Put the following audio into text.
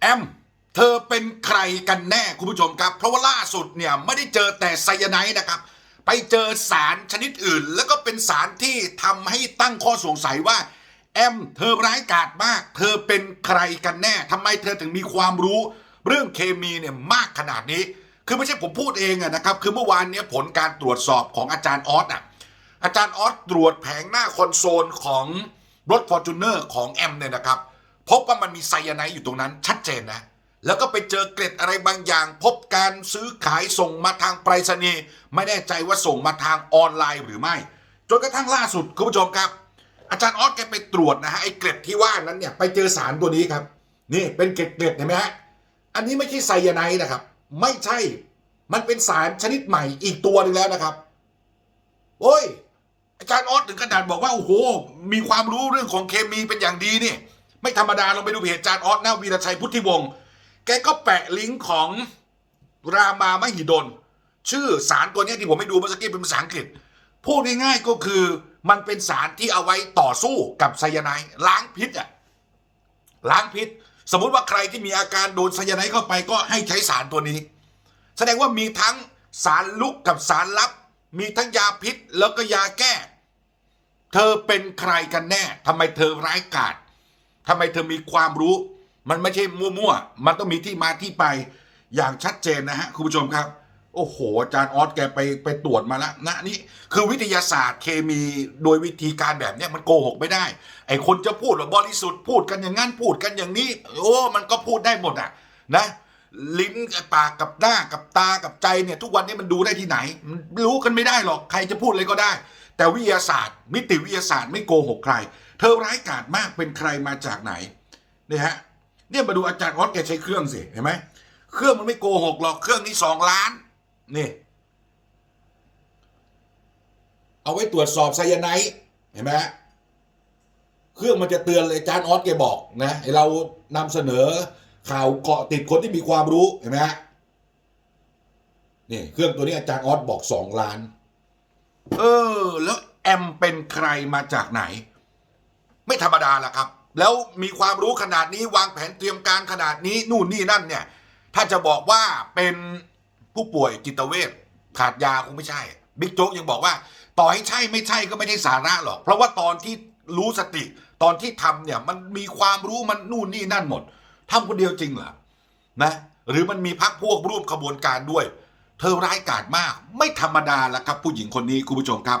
แอม เธอเป็นใครกันแน่คุณผู้ชมครับ เพราะว่าล่าสุดเนี่ยไม่ได้เจอแต่ไซยาไนด์นะครับ ไปเจอสารชนิดอื่น แล้วก็เป็นสารที่ทำให้ตั้งข้อสงสัยว่าแอม เธอร้ายกาจมาก เธอเป็นใครกันแน่ทำไมเธอถึงมีความรู้ เรื่องเคมีเนี่ยมากขนาดนี้ คือไม่ใช่ผมพูดเองอะนะครับ คือเมื่อวานเนี้ผลการตรวจสอบของอาจารย์ออสอะอาจารย์ออสตรวจแผงหน้าคอนโซลของรถฟอร์จูเนอร์ของแอมเนี่ยนะครับ พบว่ามันมีไซยาไนด์อยู่ตรงนั้นชัดเจนนะ แล้วก็ไปเจอเกล็ดอะไรบางอย่าง พบการซื้อขายส่งมาทางไปรษณีย์ไม่แน่ใจว่าส่งมาทางออนไลน์หรือไม่ จนกระทั่งล่าสุดคุณผู้ชมครับ อาจารย์ออสแกไปตรวจนะฮะไอ้เกล็ดที่ว่านั้นเนี่ยไปเจอสารตัวนี้ครับ นี่เป็นเกล็ดเกล็ดเห็นไหมฮะอันนี้ไม่ใช่ไซยาไนด์นะครับ ไม่ใช่มันเป็นสารชนิดใหม่อีกตัวหนึงแล้วนะครับโอ้ยอาจารย์ออสถึงขนาดบอกว่าโอ้โหมีความรู้เรื่องของเคมีเป็นอย่างดีนี่ ไม่ธรรมดาลองไปดูเพจจาร์ออสนะวีรชัยพุทธิวงศ์แกก็แปะลิงก์ของรามามหิดล ชื่อสารตัวนี้ที่ผมให้ดูเมื่อกี้เป็นภาษาอังกฤษ พูดง่ายๆก็คือมันเป็นสารที่เอาไว้ต่อสู้กับไซยาไนด์ล้างพิษอะล้างพิษ สมมุติว่าใครที่มีอาการโดนไซยาไนด์เข้าไปก็ให้ใช้สารตัวนี้ แสดงว่ามีทั้งสารลุกกับสารลับ มีทั้งยาพิษแล้วก็ยาแก้ เธอเป็นใครกันแน่ทำไมเธอร้ายกาจ ทำไมเธอมีความรู้ มันไม่ใช่มั่วๆ มันต้องมีที่มาที่ไปอย่างชัดเจนนะฮะคุณผู้ชมครับ โอ้โหอาจารย์ออสแกไปไปตรวจมาแล้วนะนี่คือวิทยาศาสตร์เคมีโดยวิธีการแบบนี้มันโกหกไม่ได้ ไอคนจะพูดว่าบริสุทธิ์พูดกันอย่างนั้นพูดกันอย่างนี้ โอ้มันก็พูดได้หมดอะนะลิ้นกับปากกับหน้ากับตากับใจเนี่ย ทุกวันนี้มันดูได้ที่ไหนมันรู้กันไม่ได้หรอกใครจะพูดอะไรก็ได้ แต่วิทยาศาสตร์ มิติวิทยาศาสตร์ไม่โกหกใคร เธอร้ายกาจมากเป็นใครมาจากไหนเนี่ยฮะเนี่ยมาดูอาจารย์ออสแกใช้เครื่องสิเห็นไหมเครื่องมันไม่โกหกหรอกเครื่องนี้สองล้านนี่เอาไว้ตรวจสอบไซยาไนด์เห็นไหมฮะเครื่องมันจะเตือนเลยอาจารย์ออสแกบอกนะเรานำเสนอข่าวเกาะติดคนที่มีความรู้เห็นไหมฮะนี่เครื่องตัวนี้อาจารย์ออสบอกสองล้าน เออ แล้วแอมเป็นใครมาจากไหน ไม่ธรรมดาล่ะครับ แล้วมีความรู้ขนาดนี้วางแผนเตรียมการขนาดนี้นู่นนี่นั่นเนี่ย ถ้าจะบอกว่าเป็นผู้ป่วยจิตเวชขาดยาคงไม่ใช่บิ๊กโจ๊กยังบอกว่า ต่อให้ใช่ไม่ใช่ก็ไม่ได้สาระหรอก เพราะว่าตอนที่รู้สติตอนที่ทำเนี่ยมันมีความรู้มันนู่นนี่นั่นหมดทำคนเดียวจริงเหรอนะหรือมันมีพักพวกร่วมขบวนการด้วย เธอร้ายกาจมาก ไม่ธรรมดาละครับ ผู้หญิงคนนี้คุณผู้ชมครับ